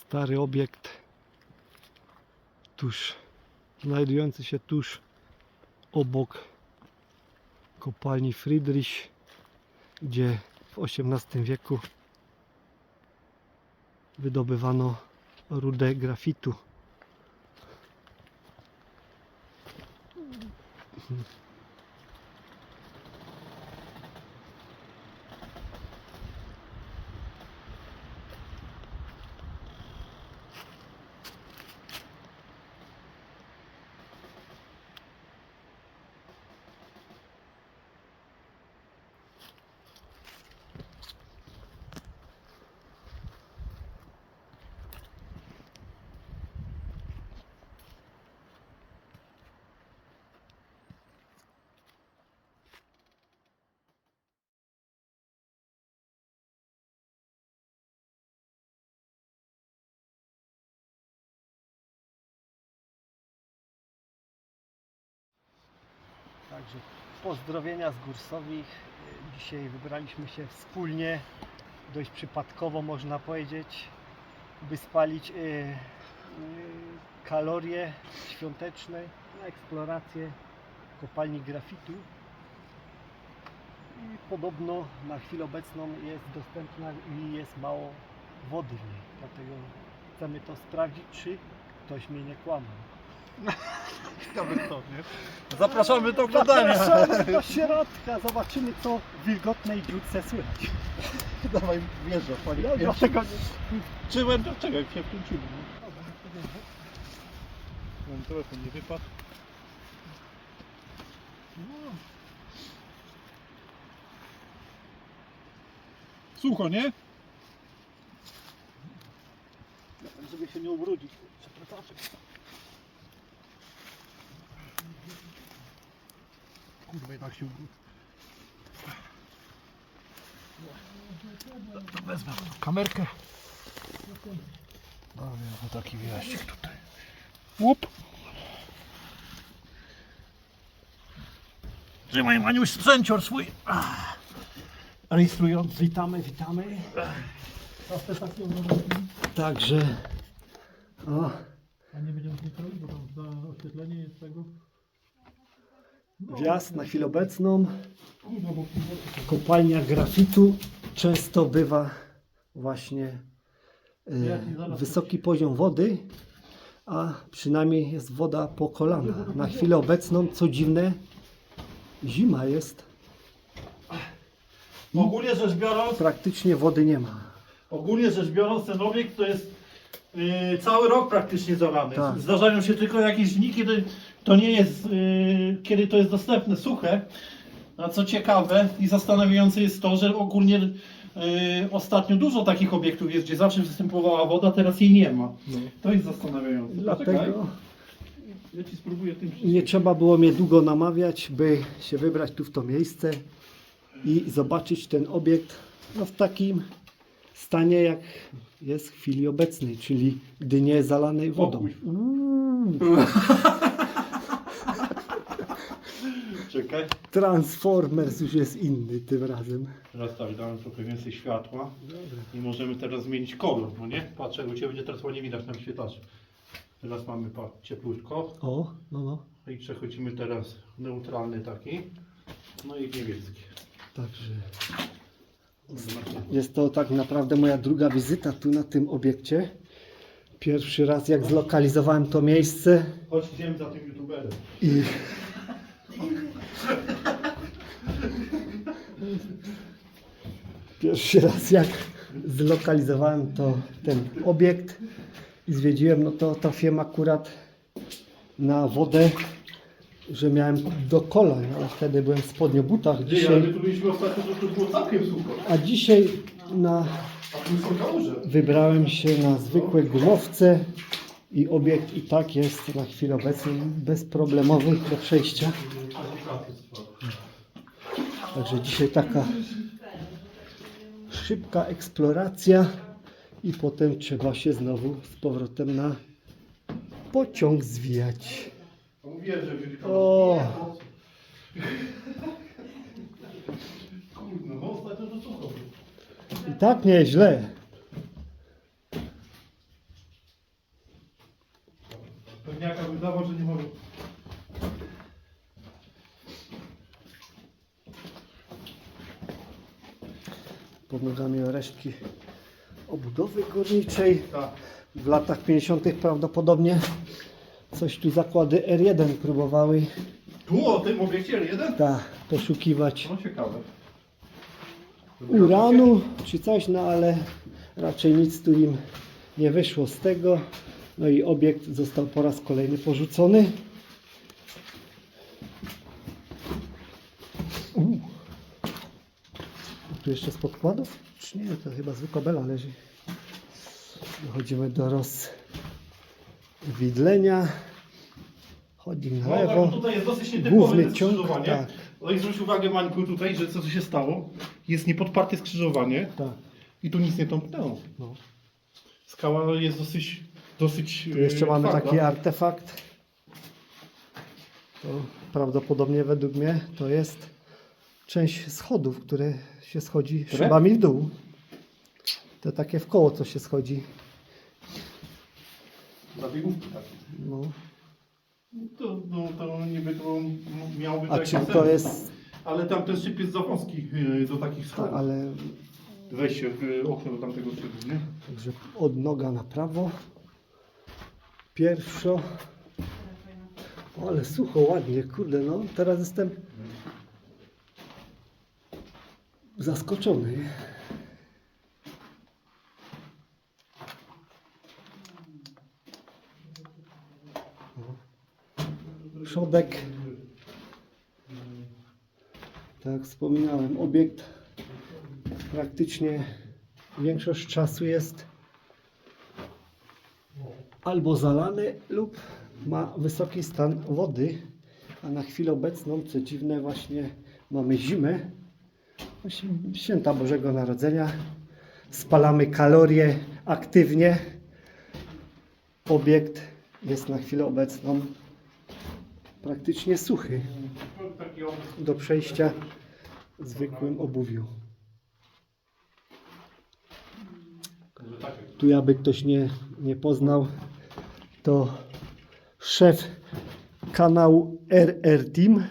Stary obiekt tuż, znajdujący się tuż obok kopalni Friedrich, gdzie w XVIII wieku wydobywano rudę grafitu. Także pozdrowienia z Górsowich. Dzisiaj wybraliśmy się wspólnie, dość przypadkowo można powiedzieć, by spalić e, e, kalorie świąteczne na eksplorację kopalni grafitu. I podobno na chwilę obecną jest dostępna i jest mało wody w niej. Dlatego chcemy to sprawdzić, czy ktoś mnie nie kłamał. To, nie? Zapraszamy do oglądania. Zapraszamy do środka, zobaczymy co w wilgotnej dziurce słychać. Dawaj, wjeżdża, panie. Ja Ja dlatego nie... Czyłem, to czekaj, się wkręcimy. Mam telefon, nie wypadł. Sucho, nie? żeby się nie ubrudzić. Przepraszam. Kurwa, jednak się wezmę kamerkę. No, no taki wyjaśnik tutaj. Łup. Trzymaj Maniuś sprzęcior swój. Ach. Rejestrujący. Witamy, witamy. Także. O, A nie będziemy się bo tam za oświetlenie jest tego. Wjazd na chwilę obecną. Kopalnia grafitu często bywa właśnie e, wysoki poziom wody, a przynajmniej jest woda po kolana. Na chwilę obecną, co dziwne, zima jest, Ogólnie rzecz biorąc, praktycznie wody nie ma. ogólnie rzecz biorąc ten obiekt to jest yy, cały rok praktycznie zalany. Tak. Zdarzają się tylko jakieś dni, kiedy to nie jest, yy, kiedy to jest dostępne, suche. A co ciekawe i zastanawiające jest to, że ogólnie yy, ostatnio dużo takich obiektów jest, gdzie zawsze występowała woda, teraz jej nie ma. To jest zastanawiające. Dlatego Ja ci spróbuję tym nie trzeba było mnie długo namawiać, by się wybrać tu w to miejsce i zobaczyć ten obiekt no, w takim stanie, jak jest w chwili obecnej, czyli gdy nie jest zalanej wodą. Czekaj. Transformers już jest inny tym razem. Teraz tak, dałem trochę więcej światła i możemy teraz zmienić kolor, no nie? Patrzę, u Ciebie będzie teraz ładnie widać na wyświetlaczu. Teraz mamy pa, cieplutko O, no, no. i przechodzimy teraz neutralny taki, no i niebieski. Także jest to tak naprawdę moja druga wizyta tu na tym obiekcie. Pierwszy raz jak zlokalizowałem to miejsce Chodź, idziemy za tym youtuberem. i Pierwszy raz jak zlokalizowałem to ten obiekt i zwiedziłem, no to trafiłem akurat na wodę, że miałem do kolan, ale wtedy byłem w spodniobutach. Dzisiaj... Ale Dzisiaj, my tu byliśmy ostatnio, to tu było całkiem sucho. a dzisiaj na, wybrałem się na zwykłe gumowce i obiekt i tak jest na chwilę obecną bezproblemowy do przejścia. Także dzisiaj taka szybka eksploracja i potem trzeba się znowu z powrotem na pociąg zwijać. O! I tak nieźle. Pewniaka wydawał, że nie może... tak nieźle. resztki obudowy górniczej. Tak. W latach 50. prawdopodobnie coś tu zakłady R1 próbowały Tu o tym obiekcie jeden? ta, poszukiwać No ciekawe. uranu czy coś, no ale raczej nic tu im nie wyszło z tego. No i obiekt został po raz kolejny porzucony. U. Tu jeszcze z podkładów? Czy nie, to chyba zwykła bela leży. Dochodzimy do rozwidlenia. Chodzi na No, tak, lewo. tutaj jest dosyć nietypowe Główny ciąg, skrzyżowanie. tak. No i zwróć uwagę Mańku tutaj, że co tu się stało? Jest niepodparte skrzyżowanie Tak, i tu nic nie tąpnęło. no. Skała jest dosyć, dosyć Tu jeszcze e, mamy twarda. taki artefakt. To prawdopodobnie według mnie to jest część schodów, które się schodzi Które? szybami w dół. To takie w koło, co się schodzi. Zabiegówki takie. No. To, no, to niby to miałby A taki czy sens. to jest, Ale tam ten szyb jest za wąski e, do takich ta, schodów. ale Wejście w e, okno do tamtego szybu, nie? także od noga na prawo. Pierwszo. O, ale sucho, ładnie, kurde, no teraz jestem zaskoczony. Przodek. Tak wspominałem, obiekt praktycznie większość czasu jest albo zalany lub ma wysoki stan wody, a na chwilę obecną, co dziwne, właśnie mamy zimę, święta Bożego Narodzenia, spalamy kalorie aktywnie. Obiekt jest na chwilę obecną praktycznie suchy do przejścia w zwykłym obuwiu. Tu jakby ktoś nie, nie poznał, to szef kanału RR Team.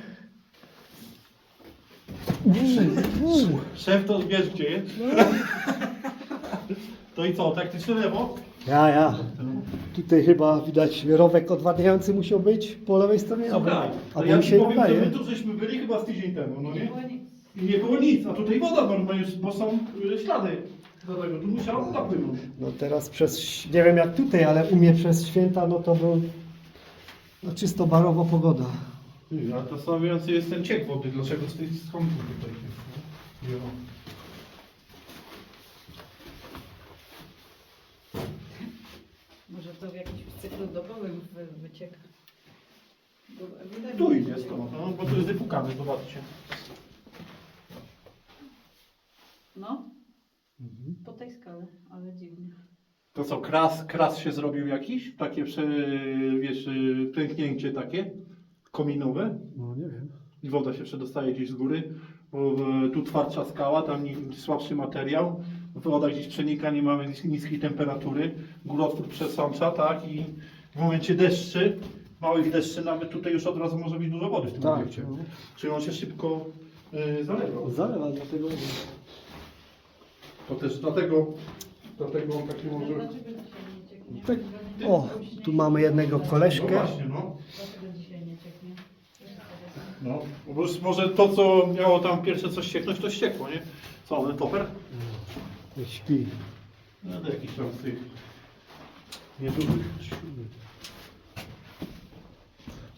Uuu, Szef to wiesz gdzie jest? To i co, taktyczne lewo? Ja, ja. Tutaj chyba widać rowek odwadniający musiał być po lewej stronie. Słuchaj, A to ja mi ci się powiem, że my wydaje. tu żeśmy byli chyba z tydzień temu, no nie? I nie było nic, a tutaj woda normalnie, bo są y, ślady do tego, tu musiała woda płynąć. No teraz przez, nie wiem jak tutaj, ale u mnie przez święta, no to był no, czysto barowo pogoda. Ty, ale zastanawiający jest ten ciek wody, dlaczego z tej skąd tutaj jest? Jo. Może to w jakimś cyklu dobowym wy- wycieka. Bo ewidentnie Tu idzie wycieka. stąd, no, bo tu jest wypukane, zobaczcie. No, po tej skale, ale dziwnie. To co, kras, kras się zrobił jakiś? Takie, prze, wiesz, y, pęknięcie takie, kominowe? No nie wiem. i woda się przedostaje gdzieś z góry, tu twardsza skała, tam słabszy materiał, woda gdzieś przenika, nie mamy nis- niskiej temperatury, górotwór przesącza, tak, i w momencie deszczy, małych deszczy, nawet tutaj już od razu może być dużo wody w tym Tak, obiekcie. no. Czyli on się szybko y, zalewał. Zalewa dlatego. To też dlatego, dlatego on taki może... Tak. O, tu mamy jednego No koleżkę. właśnie, no. Dlaczego dzisiaj nie cieknie? No. Bo już może to, co miało tam pierwsze coś ścieknąć, to ściekło, nie? Co, one toper? Niech śpi. No to jakiś tam z tych niedużych.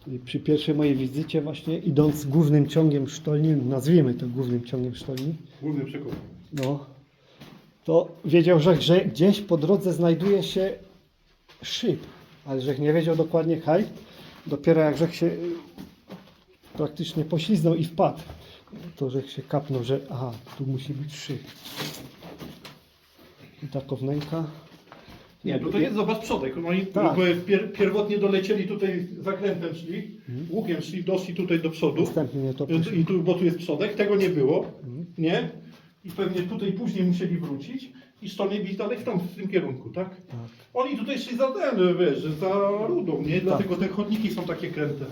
I przy pierwszej mojej wizycie właśnie idąc głównym ciągiem sztolni, nazwijmy to głównym ciągiem sztolni, Główny przekop. no, to wiedział, że, że gdzieś po drodze znajduje się szyb, ale że nie wiedział dokładnie haj. Dopiero jak żech się praktycznie pośliznął i wpadł, to żech się kapnął, że aha, tu musi być szyb. I ta kownęka. Nie, tutaj jest, zobacz, przodek. No i Tak. bo pier, pierwotnie dolecieli tutaj zakrętem szli, łukiem szli, doszli tutaj do przodu. Następnie mnie to I tu, bo tu jest przodek, tego nie było, Mhm. nie? I pewnie tutaj później musieli wrócić i sztolnie bić dalej w, tam, w tym kierunku, tak? Tak. Oni tutaj szli za ten, wiesz, za rudą, nie? Dlatego te chodniki są takie kręte.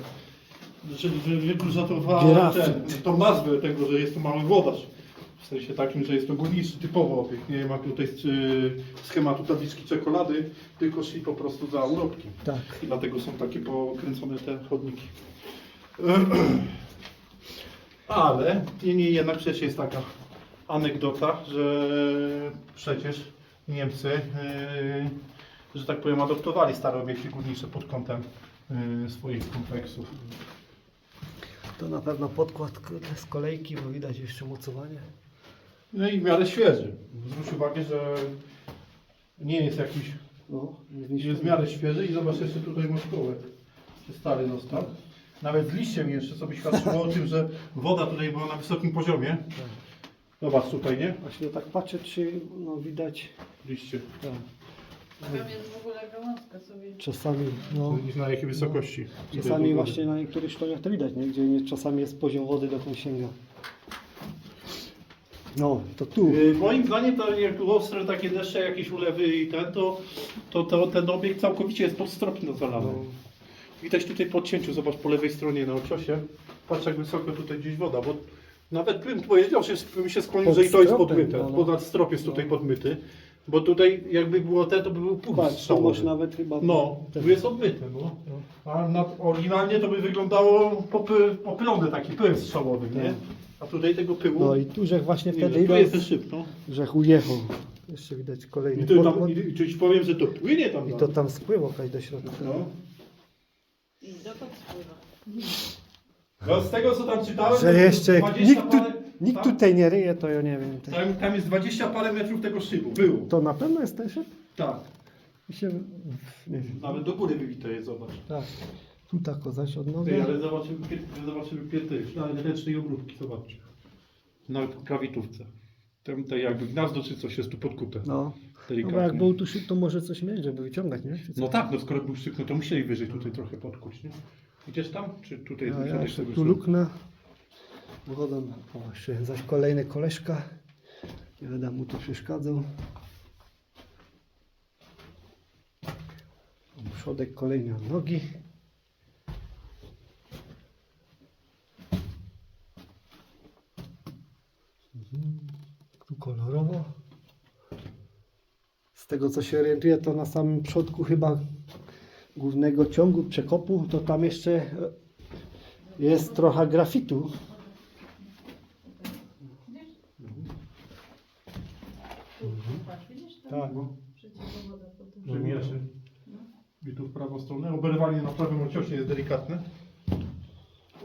Czyli, że wyklucza to dwa, Girafy. ten, tą nazwę tego, że jest to mały włodarz W sensie takim, że jest to górniczy typowo obiekt. Nie ma tutaj y, schematu tabliczki czekolady, tylko szli po prostu za urobki. Tak. I dlatego są takie pokręcone te chodniki. Ale niemniej jednak przecież jest taka anegdota, że przecież Niemcy, yy, że tak powiem, adoptowali stare obiekty górnicze pod kątem yy, swoich kompleksów. To na pewno podkład z kolejki, bo widać jeszcze mocowanie. No i w miarę świeży. Zwróć uwagę, że nie jest jakiś, No, jest w miarę świeży i zobacz jeszcze tutaj masz kołek. Stary został. Nawet z liściem jeszcze sobie świadczyło o tym, że woda tutaj była na wysokim poziomie. Zobacz tutaj, nie? Właśnie tak patrzę, czy no, widać. Liście. Tak. Tam jest w ogóle gałązka sobie. Czasami, no, Na jakiej wysokości? czasami właśnie na niektórych sztoniach to widać, nie? gdzie nie, czasami jest poziom wody dokąd sięga. No, to tu. Yy, Moim zdaniem to jak było ostre takie deszcze, jakieś ulewy i ten, to, to, to ten obiekt całkowicie jest podstropno zalany. No, Widać tutaj po odcięciu, zobacz po lewej stronie na ociosie. Patrz jak wysoko tutaj gdzieś woda, bo nawet bym powiedział, że bym się skłonił, Pod że i to jest stropem, podmyte. no, no. Ponad strop jest tutaj No. podmyty. Bo tutaj jakby było te, to by był strzałowy. może nawet chyba... No, ten- tu jest odmyte, no. A na, oryginalnie to by wyglądało popy, popylony taki pył strzałowy, nie? Tak. A tutaj tego pyłu, No i tu, że właśnie nie, wtedy tu idąc, jest ten szyb, no. ujechał. Jeszcze widać kolejny I, tu tam, i, powiem, że to płynie tam. I na- to tam spłyło kaś do środka. No. I dokąd spływa? No, z tego co tam czytałem, Że to jeszcze 20 nikt, tu, parę, nikt tam, tutaj nie ryje, to ja nie wiem. Tam, tam jest 20 parę metrów tego szybu, było. To na pewno jest ten szyb? Tak. Mi się... Nie wiem. Nawet do góry wybite jest, zobacz. Tak. Tu tak zaś od nogi. Ty, ale zobaczymy, zobaczymy pięty, na ręcznej obróbki, zobaczcie. Na krawitówce. Tam te jakby gniazdo czy coś jest tu podkute. No. no bo jak był tu szyb, to może coś mieć, żeby wyciągać, nie? Czy co? No tak, no skoro był szczyk, no to musieli wyżej tutaj trochę podkuć, nie? Idziesz tam? Czy tutaj? Ja, ja tutaj jeszcze tu są? Luknę. Wodą. O, jeszcze zaś kolejny koleżka. Nie będę mu tu przeszkadzał. Przodek kolejny od nogi. Mhm. Tu kolorowo. Z tego co się orientuję, to na samym przodku chyba głównego ciągu przekopu, to tam jeszcze jest trochę grafitu. Tu, patrz, widzisz tam? Tak. No, Przeciwwoda potem. Przemierzy. I tu w prawą stronę. Oberwanie na prawym ociosie jest delikatne.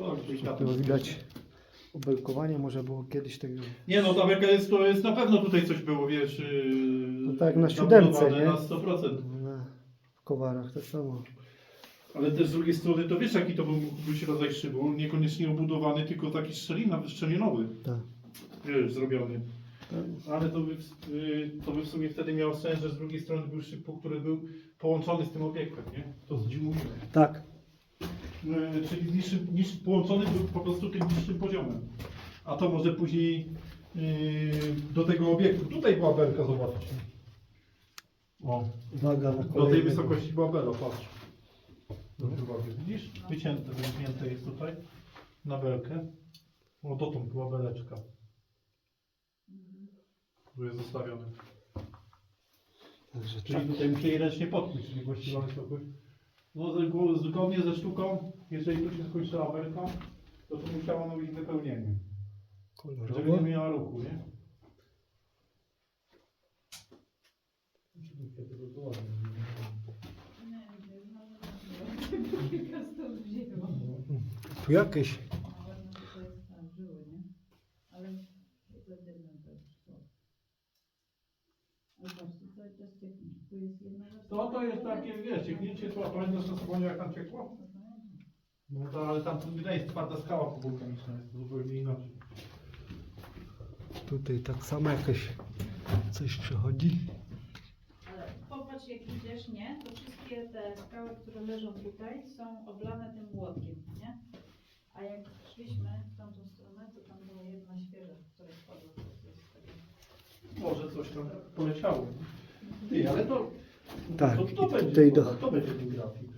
O, delikatne. Tu widać obelkowanie, może było kiedyś tego. Nie no, ta beka jest, to jest na pewno tutaj coś było, wiesz... Yy, No tak, na siódemce, nie? Na 100%. Na, w kowarach tak samo. Ale też z drugiej strony, to wiesz jaki to był, być rodzaj szybu? Niekoniecznie obudowany, tylko taki szczelina, wyszczelinowy. Tak. Wiesz, zrobiony. tak. Ale to by, w- y, to by w sumie wtedy miało sens, że z drugiej strony był szyb, który był połączony z tym obiektem, nie? To z czym mówimy. Tak. Y, Czyli niższy, niższy, połączony był po prostu tym niższym poziomem. A to może później y, do tego obiektu. Tutaj była belka, zobaczcie. O, Uwaga na do tej kolejny. wysokości była bela, patrz. Widzisz? Wycięte, wycięte jest tutaj na belkę. O, dotąd była beleczka. Tu jest zostawiony. Także Czyli tak. tutaj musieli ręcznie podkuć, czyli właściwą wysokość. No z- zgodnie ze sztuką, jeżeli tu się skończyła belka, to tu musiało ono być wypełnienie. Żeby Kolorowo. nie miała ruchu, nie? Stąd wzięło. Tu jakieś. Ale no to jest tam, żyły, nie? Ale to jest jedna cały czas. Tu jest. To to jest takie, wiesz, cieknięcie, to pamiętasz na sobą jak tam ciekło? No to, ale tam tu wydaje jest twarda skała powulkaniczna, jest to zupełnie inaczej. Tutaj tak samo jakieś coś przechodzi. Ale popatrz jak idziesz, nie? To wszystkie te skały, które leżą tutaj są oblane tym błotkiem, nie? A jak szliśmy w tamtą stronę, to tam była jedna świeża, która spadła. Może coś tam poleciało. Ty, ale to, Tak, to, to, będzie, tutaj do- to, będzie ten grafik.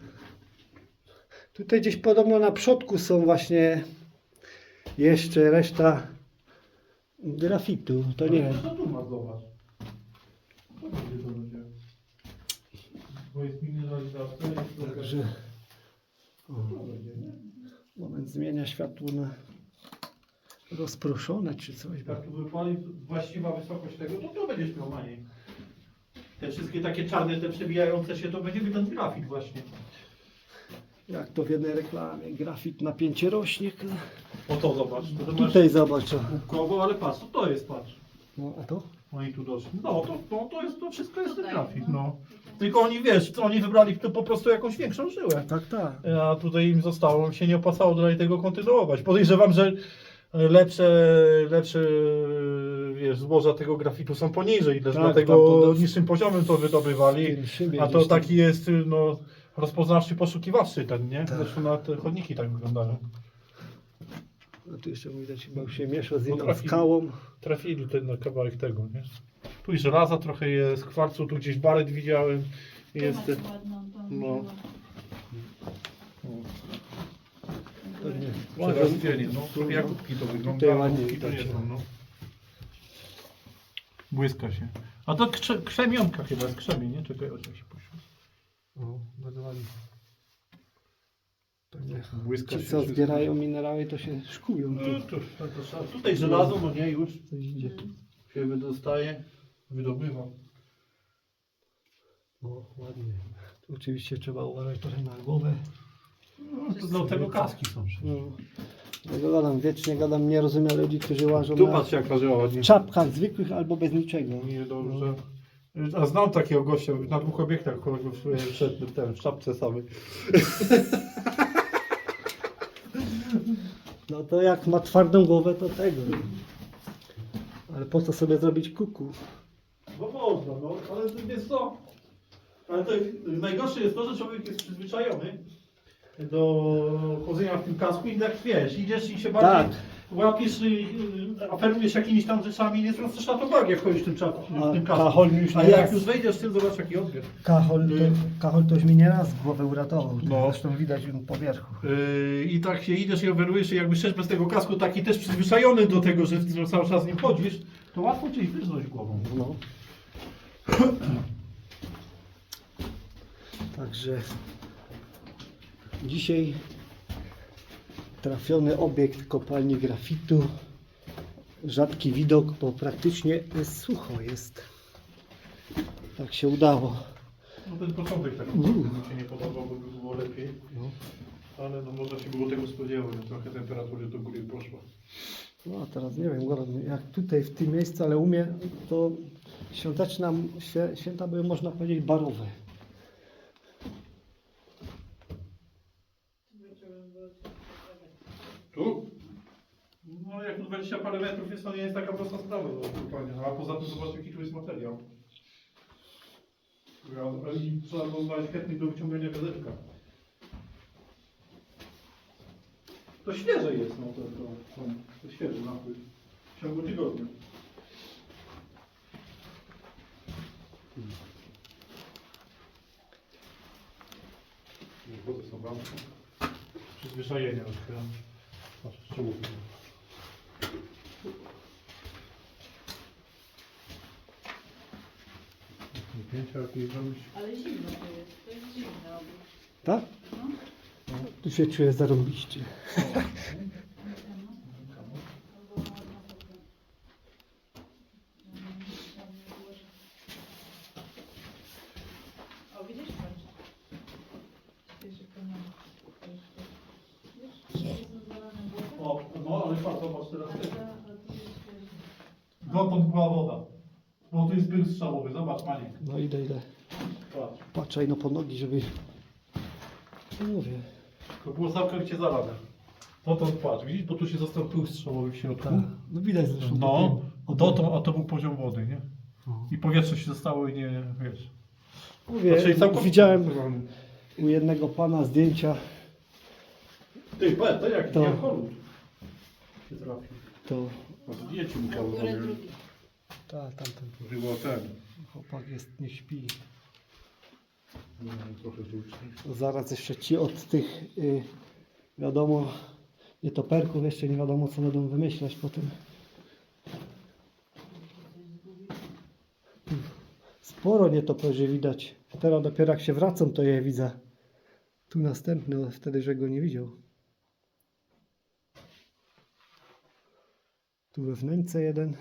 Tutaj gdzieś podobno na przodku są właśnie jeszcze reszta grafitu, to nie. No tu masz, zobacz. To będzie to będzie. Bo jest mineralizacja, jest. Także o, moment zmienia światło na rozproszone czy coś. Jak tu wypali właściwa wysokość tego, to to będziesz miał na niej. Te wszystkie takie czarne, te przebijające się, to będzie ten grafit właśnie. Jak to w jednej reklamie, grafit napięcie rośnie. O to zobacz. To zobacz Tutaj zobacz. o. kogo, ale patrz, to, to jest, patrz. No, a to? Oni tu doszli. No to, to, to jest, to wszystko jest ten grafit, no. no. Tylko oni, wiesz, co oni wybrali tu po prostu jakąś większą żyłę. Tak, tak. A tutaj im zostało, się nie opłacało dalej tego kontynuować. Podejrzewam, że lepsze, lepsze wiesz, złoża tego grafitu są poniżej, też Tak, dlatego pod- niższym poziomem to wydobywali. A to taki jest no, rozpoznawczy, poszukiwawczy ten, nie? Tak. Zresztą na te chodniki tak wyglądają. No tu jeszcze widać chyba się miesza z inną Potrafi- skałą. Trafili tutaj na kawałek tego, nie? Tu i żelaza trochę jest, kwarcu tu gdzieś baret widziałem. Jest, masz ładną no. To nie. Przerozdzielnie, no. Trochę jak kubki to wygląda, kubki to nie są, no. Błyska się. A to krze, krzemionka chyba krzemie, nie? Czekaj, o czym się poświęci. O, bardzo ładnie. Pewnie Błyska Ci się. co wszystko. zbierają minerały to się szkują. No, Tu to, to, to, trzeba- tutaj żelazo, no nie, już coś idzie. się wydostaje, wydobywa. O, ładnie. Tu oczywiście trzeba uważać trochę na głowę. No, to do tego kaski są przecież. No. Ja gadam, wiecznie gadam, nie rozumiem ludzi, którzy łażą Tu na patrz jaka żyła ładnie. czapkach zwykłych albo bez niczego. Nie, dobrze. A znam takiego gościa na dwóch obiektach, kolega wszedł w ten, w czapce samej. No to jak ma twardą głowę, to tego. Ale po co sobie zrobić kuku? No można, no, ale to jest co? Ale to najgorsze jest to, że człowiek jest przyzwyczajony do chodzenia w tym kasku i tak wiesz, idziesz i się bardziej łapiesz, y, y, operujesz jakimiś tam rzeczami, nie zwracasz na to uwagi, jak chodzisz w tym, w A tym kasku. Kachol mi już A nie jak raz- już wejdziesz w tym, zobacz jaki odbiór. Kachol to, Kachol to już mi nie raz głowę uratował. No. Zresztą widać po wierzchu. Yy, I tak się idziesz i operujesz i jakby szedł bez tego kasku, taki też przyzwyczajony do tego, że, że cały czas z nim chodzisz, to łatwo cię wyznąć głową. No. Także dzisiaj trafiony obiekt kopalni grafitu. Rzadki widok, bo praktycznie jest sucho jest. Tak się udało. No ten początek tak Mm. mi się nie podobał, bo by było lepiej. No. Ale no można się było tego spodziewać, trochę temperatury do góry poszło. No a teraz nie wiem, Goran, jak tutaj w tym miejscu, ale u mnie to świąteczna, święta były można powiedzieć barowe. Tu? No jak tu 20 parę metrów jest, to nie jest taka prosta sprawa do odkopania. A poza tym zobacz jaki tu jest materiał. I trzeba było znaleźć chętnych do wyciągania wiaderka. To świeże jest, no to, to, to, to świeży napływ. W ciągu tygodnia. Wody są wam. Przyzwyczajenie otwieram. Patrz, z czołówki. Pięcia jakieś zrobić. Ale zimno to jest, to jest zimne. Tak? No. Tu się czuję zarąbiście. O, widzisz, patrz. Świeży kamień. Widzisz, jest zalane błotem, O, no ale patrz, zobacz teraz a ty. ta- a tu jest świeży. Dotąd była woda. No tu jest pył strzałowy, zobacz Maniek. No idę, idę. Patrz. Patrzaj no po nogi, żeby... Co mówię? To było całkowicie zalane. Dotąd patrz, widzisz, bo tu się został pył strzałowy w środku. Tak. No widać zresztą. No, po tym. o dotąd, a to był poziom wody, nie? No. I powietrze się zostało i nie, wiesz. Mówię, Znaczy, całkowicie widziałem zalane. u jednego pana zdjęcia, Ty, patrz, to jak, To- jak cholut się trafił. to... No musiało górę robić. drugi. Tak, tamten Było ten. chłopak jest, nie śpi. Zaraz jeszcze ci od tych y, wiadomo nietoperków jeszcze nie wiadomo co będą wymyślać po tym. Sporo nietoperzy widać. Teraz dopiero jak się wracam to je widzę. Tu następny, wtedy że go nie widział. Tu wewnętrzce jeden.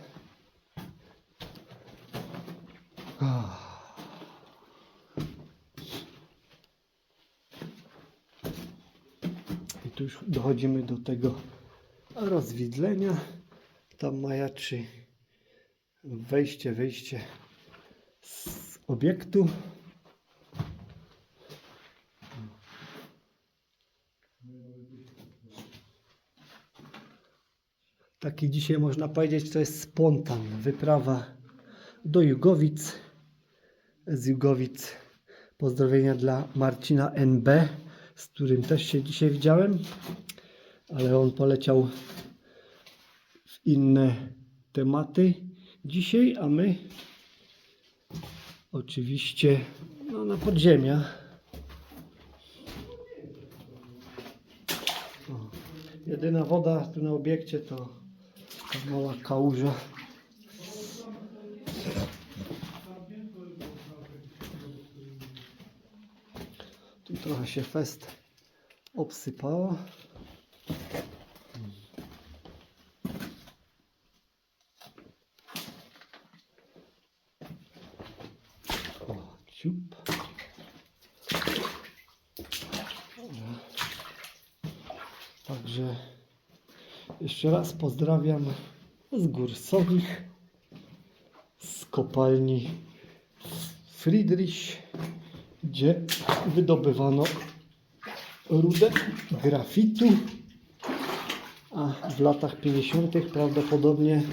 Tu już dochodzimy do tego rozwidlenia. Tam majaczy wejście, wyjście z obiektu. Taki dzisiaj można powiedzieć, to jest spontan. Wyprawa do Jugowic. Z Jugowic pozdrowienia dla Marcina NB, z którym też się dzisiaj widziałem, ale on poleciał w inne tematy dzisiaj, a my oczywiście no, na podziemia. O, jedyna woda tu na obiekcie to ta mała kałuża. Trochę się fest obsypało. O, ciup. Dobra. Także jeszcze raz pozdrawiam z gór Sowich, z kopalni Friedrich, gdzie wydobywano rudę grafitu, a w latach 50. prawdopodobnie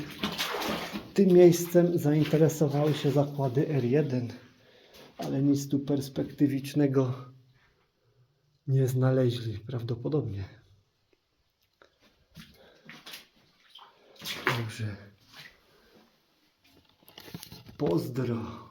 tym miejscem zainteresowały się zakłady R1, ale nic tu perspektywicznego nie znaleźli prawdopodobnie. Dobrze. Pozdro.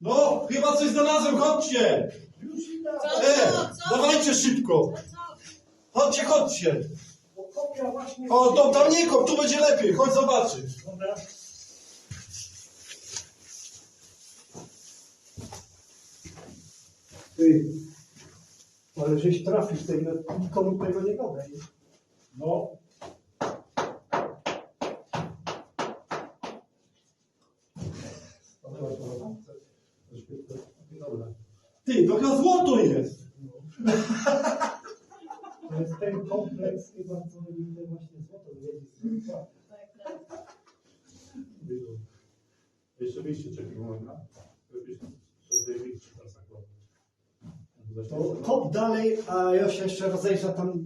No, chyba coś znalazłem, chodźcie! Co, E, co, co? dawajcie szybko! Chodźcie, chodźcie! Kopia właśnie. O, to tam nie kop, tu będzie lepiej, chodź zobaczyć. Dobra. Ty, ale żeś trafił tej, no, nikomu tego nie gadaj. No. Ty, to chyba złoto jest! To jest ten kompleks chyba, co widzę właśnie złoto wiedzieć. Jeszcze wyjście czekaj, można? To tutaj wyjście teraz akurat. To kop dalej, a ja się jeszcze rozejrzę tam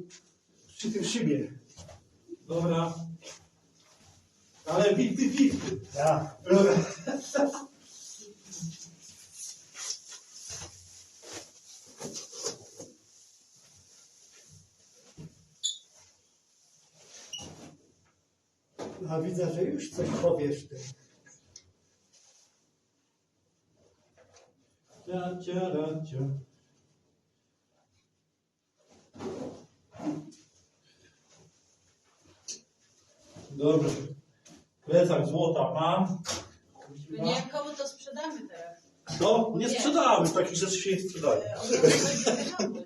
przy tym szybie. Dobra. Ale fifty fifty. Ja. A widzę, że już coś powiesz ty. Cia, cia, ra, cia. Dobrze. Plecak złota mam. Nie wiem, komu to sprzedamy teraz. No, nie sprzedamy, takich rzeczy się nie sprzedaje. E, nie?